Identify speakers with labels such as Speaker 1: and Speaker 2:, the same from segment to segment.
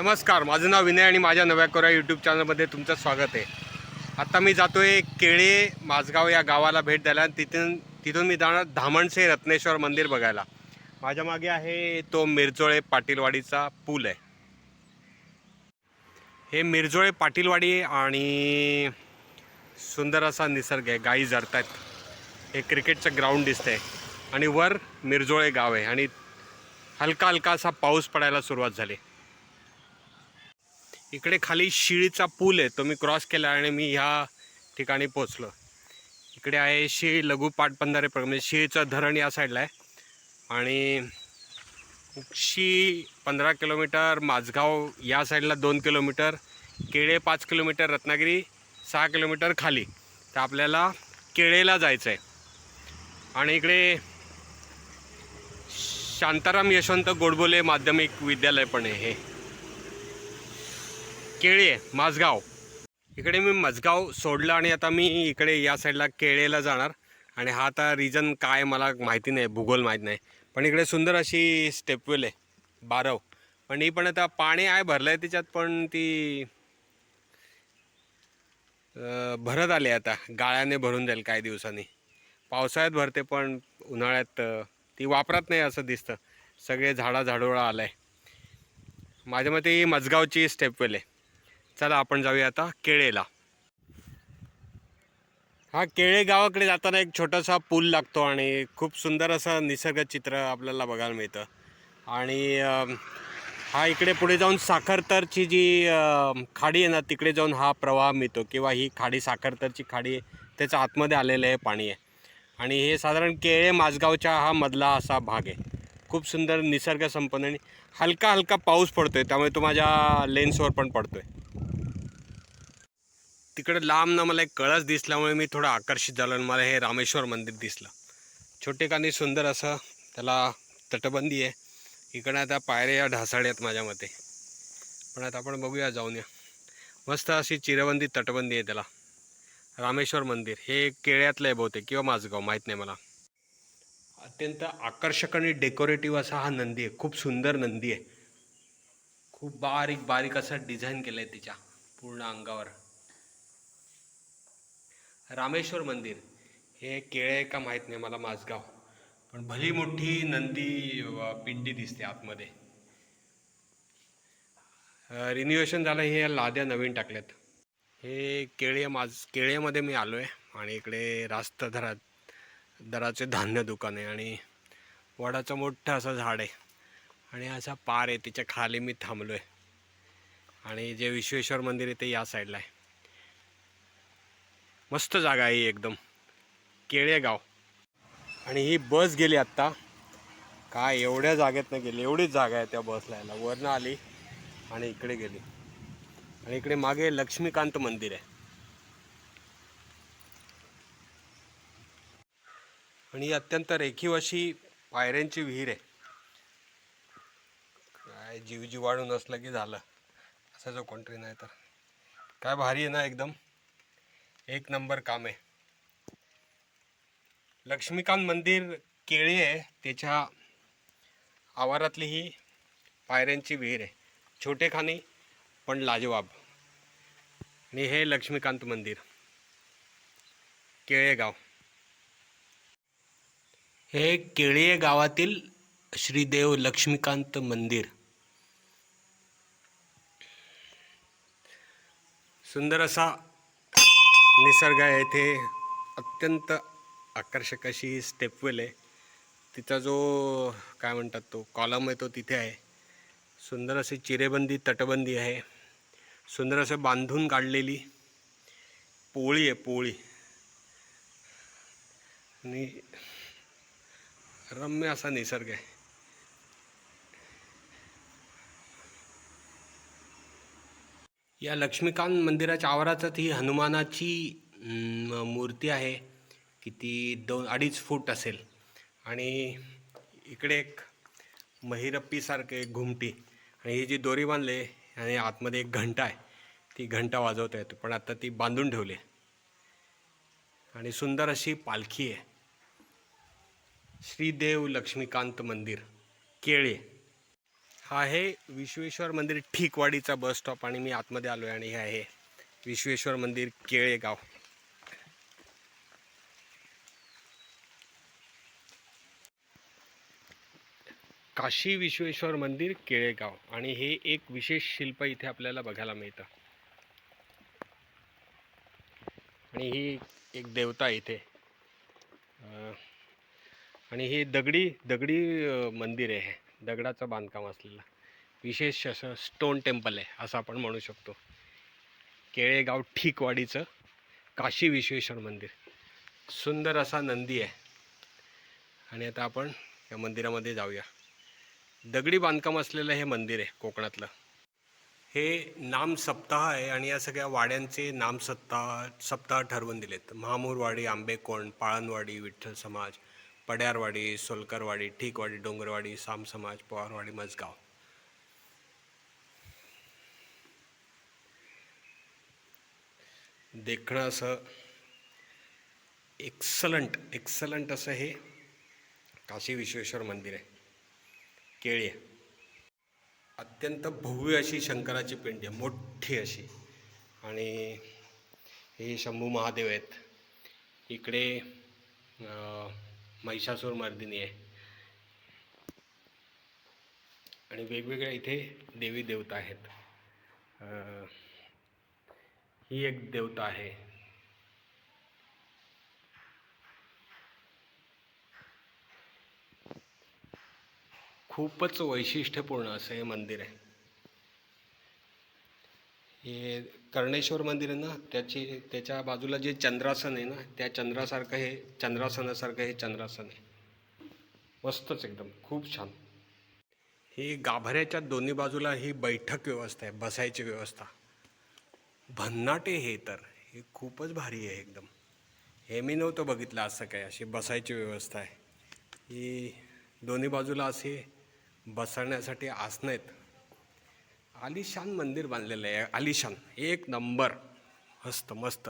Speaker 1: नमस्कार माझं नाव विनय आणि माझ्या नव्या कोरा यूट्यूब चॅनलमध्ये तुमचं स्वागत आहे. आत्ता मी जातो आहे केळे माझगाव या गावाला भेट द्यायला आणि तिथून तिथून मी जाणार धामणसे रत्नेश्वर मंदिर बघायला. माझ्या मागे आहे तो मिरजोळे पाटीलवाडीचा पूल आहे. हे मिरजोळे पाटीलवाडी आणि सुंदर असा निसर्ग आहे गायी जरतायत. हे क्रिकेटचं ग्राउंड दिसतंय. आणि वर मिरजोळे गाव आहे आणि हलका हलका असा पाऊस पडायला सुरुवात झाली. इकडे खाली शिळीचा पूल आहे तो मी क्रॉस केला आणि मी ह्या ठिकाणी पोचलो इकडे आहे शिळ लघु पाटबंधारे प्रकल्प म्हणजे शिळीचं धरण या साईडला आहे. आणि उक्षी पंधरा किलोमीटर माझगाव या साईडला दोन किलोमीटर केळे पाच किलोमीटर रत्नागिरी सहा किलोमीटर खाली. तर आपल्याला केळेला जायचं आहे आणि इकडे शांताराम यशवंत गोडबोले माध्यमिक विद्यालय पण आहे हे. केळी आहे माझगाव. इकडे मी मजगाव सोडलं आणि आता मी इकडे या साईडला केळेला जाणार. आणि हा आता रिजन काय मला माहिती नाही भूगोल माहीत नाही. पण इकडे सुंदर अशी स्टेपवेल आहे बारव. पण ही पण आता पाणी आहे भरलं आहे त्याच्यात पण ती भरत आली आता. गाळ्याने भरून जाईल काही दिवसांनी. पावसाळ्यात भरते पण उन्हाळ्यात ती वापरत नाही असं दिसतं. सगळे झाडा झाडोळा आलं आहे माझ्या मते ही मजगावची स्टेपवेल आहे. चला आपण जाऊया आता केळेला. हा केळे गावाकडे जाताना एक छोटासा पूल लागतो आणि खूप सुंदर असं निसर्ग चित्र आपल्याला बघायला मिळतं. आणि हा इकडे पुढे जाऊन साखरतरची जी खाडी आहे ना तिकडे जाऊन हा प्रवाह मिळतो किंवा ही खाडी साखरतरची खाडी आहे त्याच्या आतमध्ये आलेलं आहे पाणी आहे. आणि हे साधारण केळे माझगावच्या हा मधला असा भाग आहे. खूप सुंदर निसर्ग संपन्न आणि हलका हलका पाऊस पडतो आहे त्यामुळे तो माझ्या लेन्सवर पण पडतो आहे तिकडे लांब ना मला एक कळस दिसल्यामुळे मी थोडं आकर्षित झालो आणि मला हे रामेश्वर मंदिर दिसलं. छोटेखानी सुंदर असं त्याला तटबंदी आहे. इकडं आता पायऱ्या या ढासाळ्यात माझ्या मते. पण आता आपण बघूया जाऊन या. मस्त अशी चिरबंदी तटबंदी आहे त्याला. रामेश्वर मंदिर. हे केळ्यातलं आहे बहुतेक किंवा माझगाव माहीत नाही मला. अत्यंत आकर्षक आणि डेकोरेटिव्ह असा हा नंदी आहे. खूप सुंदर नंदी आहे. खूप बारीक बारीक असं डिझाईन केलं आहे तिच्या पूर्ण अंगावर. रामेश्वर मंदिर. हे केळे का माहीत नाही मला माझगाव. पण भली मोठी नंदी पिंडी दिसते आतमध्ये. रिन्युएशन झालं हे लाद्या नवीन टाकल्यात. हे केळे माझ केळेमध्ये मी आलो आहे आणि इकडे रास्त दरात दराचे धान्य दुकान आहे आणि वडाचं मोठं असं झाड आहे. आणि असा पार आहे तिच्या खाली मी थांबलो आहे आणि जे विश्वेश्वर मंदिर आहे ते या साईडला आहे. मस्त जागा आहे ही एकदम. केळेगाव. आणि ही बस गेली आत्ता. काय एवढ्या जागेतनं गेली एवढीच जागा आहे त्या बसला यायला. वरनं आली आणि इकडे गेली. आणि इकडे मागे लक्ष्मीकांत मंदिर आहे. आणि ही अत्यंत रेखीव अशी पायऱ्यांची विहीर आहे. काय जीव जीवाणू नसलं की झालं. असं जो कोणतरी नाही तर काय भारी आहे ना एकदम. एक नंबर काम आहे. लक्ष्मीकांत मंदिर केळी आहे. त्याच्या आवारातली ही पायऱ्यांची विहीर आहे. छोटेखानी पण लाजवाब. आणि हे लक्ष्मीकांत मंदिर. केळेगाव हे केळीये गावातील श्रीदेव लक्ष्मीकांत मंदिर. सुंदर असा निसर्ग आहे इथे अत्यंत आकर्षक अशी स्टेपवेल आहे. तिचा जो काय म्हणतात तो कॉलम आहे तो तिथे आहे. सुंदर अशी चिरेबंदी तटबंदी आहे. सुंदर असं बांधून काढलेली पोळी आहे पोळी. आणि रम्य असा निसर्ग आहे. या लक्ष्मीकांत मंदिराच्या आवारातच ही हनुमानाची मूर्ती आहे किती दोन अडीच फूट असेल. आणि इकडे एक महिरप्पीसारखे एक घुमटी आणि ही जी दोरी बांधली आहे आणि आतमध्ये एक घंटा आहे. ती घंटा वाजवता आहेत पण आता ती बांधून ठेवली आहे. आणि सुंदर अशी पालखी आहे. श्रीदेव लक्ष्मीकांत मंदिर केळे. हा आहे विश्वेश्वर मंदिर ठीकवाडीचा बस स्टॉप आणि मी आतमध्ये आलो आहे आणि हे आहे विश्वेश्वर मंदिर केळेगाव. काशी विश्वेश्वर मंदिर केळेगाव आणि हे एक विशेष शिल्प इथे आपल्याला बघायला मिळतं. आणि ही एक देवता इथे. आणि हे दगडी दगडी मंदिर आहे. दगडाचं बांधकाम असलेलं. विशेष असं स्टोन टेम्पल आहे असं आपण म्हणू शकतो. केळेगाव ठीकवाडीचं काशी विश्वेश्वर मंदिर. सुंदर असा नंदी आहे. आणि आता आपण या मंदिरामध्ये जाऊया. दगडी बांधकाम असलेलं हे मंदिर आहे कोकणातलं. हे नाम सप्ताह आहे आणि या सगळ्या वाड्यांचे नाम सप्ताह सप्ताह ठरवून दिलेत. महामूरवाडी आंबेकोंड पाळणवाडी विठ्ठल समाज पड्यारवाडी सोलकरवाडी ठीकवाडी डोंगरवाडी साम समाज पवारवाडी मजगाव. देखणं असं एक्सलंट एक्सलंट असं हे काशी विश्वेश्वर मंदिर आहे. केळी अत्यंत भव्य अशी शंकराची पिंडी आहे मोठी अशी. आणि हे शंभू महादेव आहेत. इकडे महिषासूर मर्दिनी आहे. आणि वेगवेगळ्या इथे देवी देवता आहेत. ही एक देवता आहे. खूपच वैशिष्ट्यपूर्ण असं हे मंदिर आहे. हे कर्णेश्वर मंदिर आहे ना त्याची त्याच्या बाजूला जे चंद्रासन आहे ना त्या चंद्रासारखं हे चंद्रासनासारखं हे चंद्रासन आहे. मस्तच एकदम खूप छान. ही गाभाऱ्याच्या दोन्ही बाजूला ही बैठक व्यवस्था आहे बसायची व्यवस्था. भन्नाटे हे तर हे खूपच भारी आहे एकदम. हे मी नव्हतं बघितलं असं काय अशी बसायची व्यवस्था आहे. ही दोन्ही बाजूला असे बसण्यासाठी आसनं आहेत. आलिशान मंदिर बांधलेलं आहे. आलिशान एक नंबर. मस्त मस्त.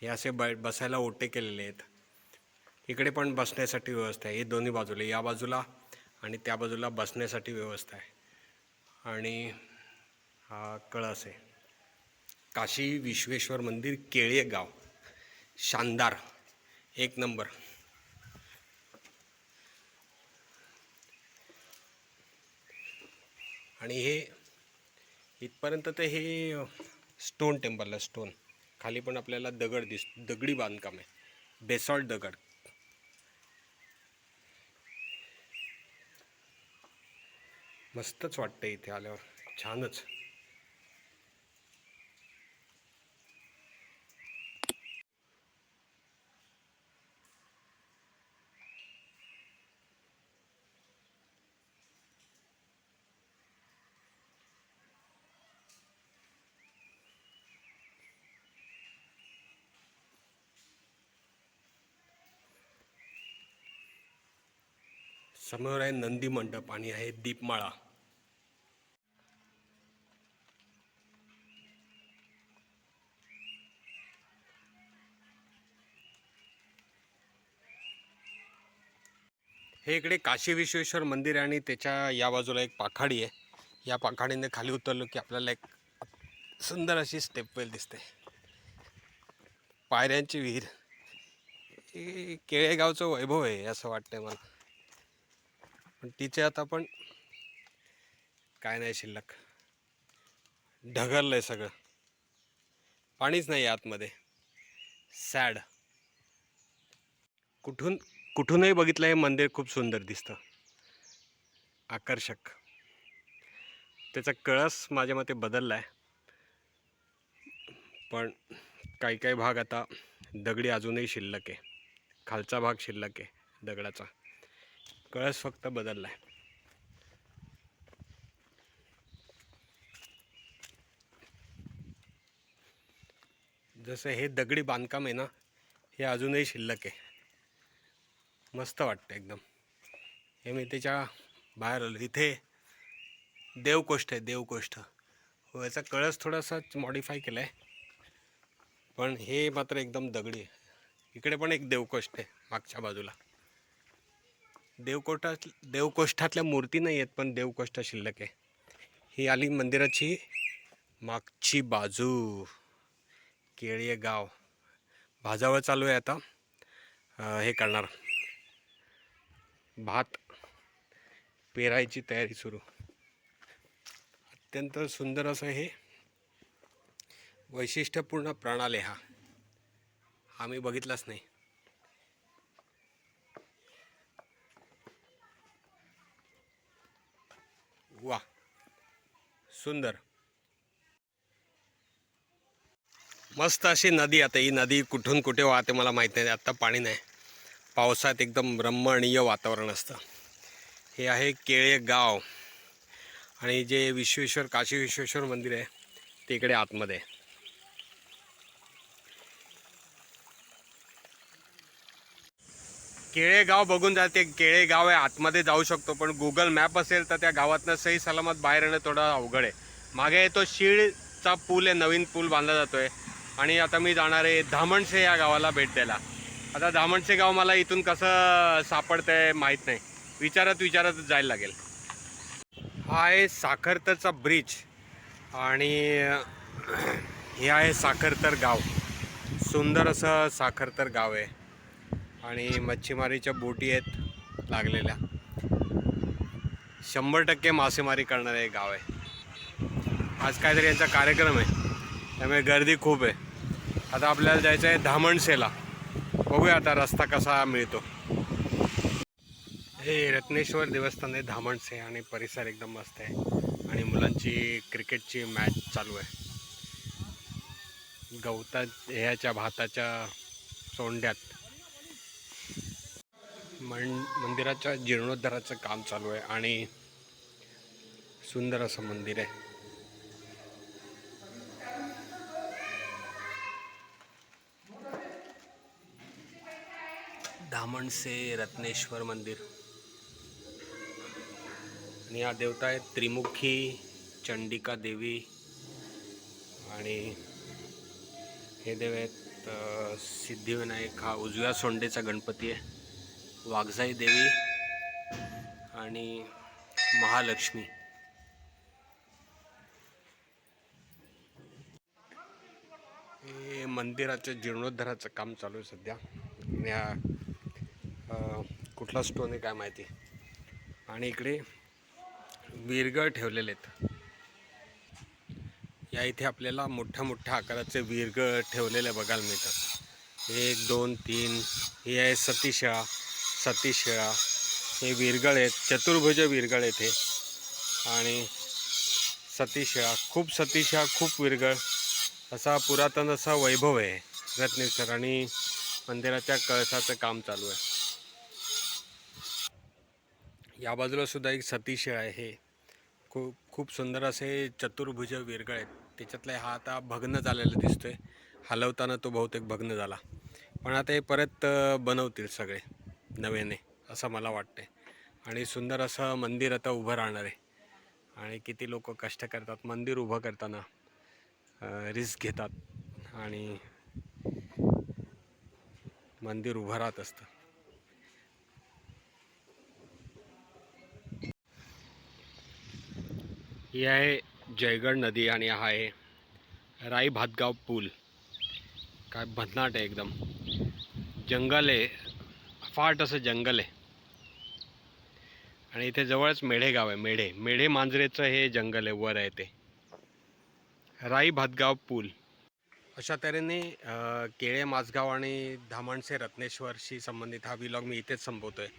Speaker 1: हे असे ब बसायला ओटे केलेले आहेत. इकडे पण बसण्यासाठी व्यवस्था आहे. हे दोन्ही बाजूला या बाजूला आणि त्या बाजूला बसण्यासाठी व्यवस्था आहे. आणि हा कळस आहे. काशी विश्वेश्वर मंदिर केळे गाव शानदार. एक नंबर. आणि हे इथपर्यंत ते हे स्टोन टेम्पल आहे स्टोन खाली पण आपल्याला दगड दिस दगडी बांधकाम आहे. बेसॉल्ट दगड. मस्तच वाटतं इथे आल्यावर. छानच. समोर आहे नंदी मंडप आणि आहे दीपमाळा. हे इकडे काशी विश्वेश्वर मंदिर आहे आणि त्याच्या या बाजूला एक पाखाडी आहे. या पाखाडीने खाली उतरलो की आपल्याला एक सुंदर अशी स्टेपवेल दिसते. पायऱ्यांची विहीर. केळेगावचं वैभव आहे असं वाटतंय मला. तिच्यात तिचे आता पण काय नाही शिल्लक. ढगरलंय सगळं. पाणीच नाही आतमध्ये. सॅड. कुठून कुठूनही बघितलं हे मंदिर खूप सुंदर दिसतं. आकर्षक. त्याचा कळस माझ्या मते बदलला आहे पण काही काही भाग आता दगडी अजूनही शिल्लक आहे. खालचा भाग शिल्लक आहे दगडाचा. कळस फक्त बदलला आहे जसं हे दगडी बांधकाम आहे ना हे अजूनही शिल्लक आहे. मस्त वाटतं एकदम. हे मी त्याच्या बाहेर आलो. इथे देवकोष्ठ आहे देवकोष्ठ. हो याचा कळस थोडासा मॉडिफाय केला आहे पण हे मात्र एकदम दगडी आहे. इकडे पण एक देवकोष्ठ आहे मागच्या बाजूला. देवकोठात देवकोष्ठातल्या मूर्ती नाही आहेत पण देवकोष्ठ शिल्लक आहे. ही आली मंदिराची मागची बाजू. केळीये गाव. भाजावळ चालू आहे आता. हे करणार. भात पेरायची तयारी सुरू. अत्यंत सुंदर असं हे वैशिष्ट्यपूर्ण प्रणाली हा. आम्ही बघितलाच नाही. सुंदर. मस्त अशी नदी आता ही नदी कुठून कुठे वाहते मला माहीत नाही आत्ता पाणी नाही. पावसात एकदम रमणीय वातावरण असतं. हे आहे केळे गाव. आणि जे विश्वेश्वर काशी विश्वेश्वर मंदिर आहे ते इकडे आतमध्ये. आहे. केळेगाव बघून जाते केळे केळेगाव आहे आतमध्ये जाऊ शकतो पण गुगल मॅप असेल तर त्या गावातनं सही सलामत बाहेर येणं थोडं अवघड आहे. मागे तो शीळचा पूल आहे नवीन पूल बांधला जातो आहे आणि आता मी जाणार आहे धामणसे या गावाला भेट द्यायला. आता धामणसे गाव मला इथून कसं सापडतं आहे माहीत नाही. विचारत विचारत जायला लागेल. हा आहे साखरतरचा ब्रिज. आणि हे आहे साखरतर गाव. सुंदर असं साखरतर गाव आहे. आणि मच्छीमारीच्या बोटी आहेत लागलेल्या. शंभर टक्के मासेमारी करणारे हे गाव आहे. आज काहीतरी यांचा कार्यक्रम आहे. त्यामुळे गर्दी खूप आहे. आता आपल्याला जायचं आहे धामणसेला. बघूया आता रस्ता कसा मिळतो. हे रत्नेश्वर देवस्थान आहे धामणसे आणि परिसर एकदम मस्त आहे. आणि मुलांची क्रिकेटची मॅच चालू आहे. गवता ह्याच्या भाताच्या सोंड्यात मन मंदिराच्या जीर्णोद्धाराचं काम चालू आहे आणि सुंदर असं मंदिर आहे. धामणसे रत्नेश्वर मंदिर. आणि या देवता आहेत त्रिमुखी चंडिका देवी. आणि हे देव आहेत सिद्धिविनायक हा उजव्या सोंडेचा गणपती आहे. वाघजाई देवी आणि महालक्ष्मी. हे मंदिराच्या जीर्णोद्धाराचं काम चालू आहे सध्या. या कुठला स्टोन आहे काय माहिती? आणि इकडे विरगळ ठेवलेले आहेत. या इथे आपल्याला मोठ्या मोठ्या आकाराचे विरगळ ठेवलेले बघायला मिळतात. एक दोन तीन हे आहे सतीशिळा शेळा हे विरगळ आहेत चतुर्भुज विरगळ आहेत हे. आणि सतीशिळा खूप सतीशिळा खूप विरगळ. असा पुरातन असा वैभव आहे रत्नेश्वर आणि मंदिराच्या कळसाचं काम चालू आहे. या बाजूला सुद्धा एक सतीशिळा आहे हे. खूप खूप सुंदर असे चतुर्भुज विरगळ आहेत. त्याच्यातला हा आता भग्न झालेला दिसतोय. हलवताना तो बहुतेक भग्न झाला. पण आता हे परत बनवतील सगळे. नव्याने असं मला वाटतंय. आणि सुंदर असं मंदिर आता उभं राहणार आहे. आणि किती लोक कष्ट करतात मंदिर उभं करताना रिस्क घेतात आणि मंदिर उभं राहत असतं. ही आहे जयगड नदी आणि हा आहे राई भातगाव पूल. काय भन्नाट आहे एकदम. जंगल आहे फाट असं जंगल आहे. आणि इथे जवळच मेढे गाव आहे मेढे. मेढे मांजरेचं हे जंगल आहे वर आहे ते. राई भातगाव पूल. अशा तऱ्हेने केळे माझगाव आणि धामणसे रत्नेश्वरशी संबंधित हा व्लॉग मी इथेच संपवतो आहे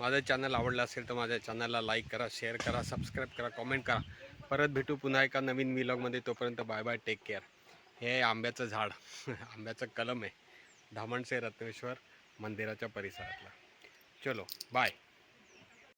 Speaker 1: माझं चॅनल आवडलं असेल तर माझ्या चॅनलला लाईक करा शेअर करा सबस्क्राईब करा कमेंट करा. परत भेटू पुन्हा एका नवीन व्लॉगमध्ये तोपर्यंत बाय बाय टेक केअर हे आहे आंब्याचं झाड. आंब्याचं कलम आहे. धामणसे रत्नेश्वर. मंदिराच्या परिसरातला. चलो बाय